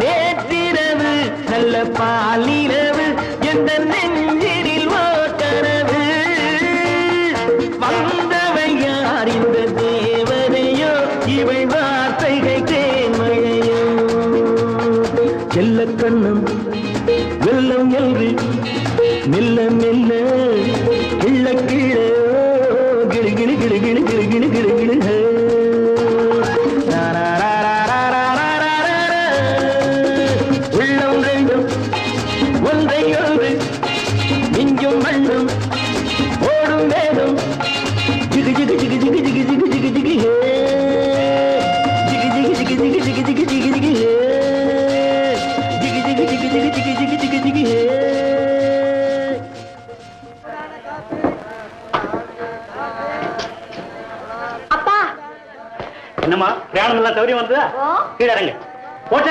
நேற்றிரவு நல்ல பாலிரவு எந்த நெஞ்சிரில் ஓட்டரவு வந்தவை யார் இந்த தேவதையோ இவை வார்த்தைகள் தேன்மழையோ செல்ல கண்ணம் வெள்ளம் என்று மெல்ல மெல்ல கிள்ள கீழ கிளி கிளி கிளி கிளி கிளி கிளி கிளி கிளி ஜிகு ஜிகு ஜிகு ஜிகு ஹே ஜிகு ஜிகு ஜிகு ஜிகு ஜிகு ஜிகு ஜிகு ஹே ஜிகு ஜிகு ஜிகு ஜிகு ஜிகு ஜிகு ஜிகு ஜிகு ஹே அப்பா என்னம்மா பிரயாணம் எல்லாம் சௌரியம் வந்ததா ஓ கீழே இறங்க போட்ட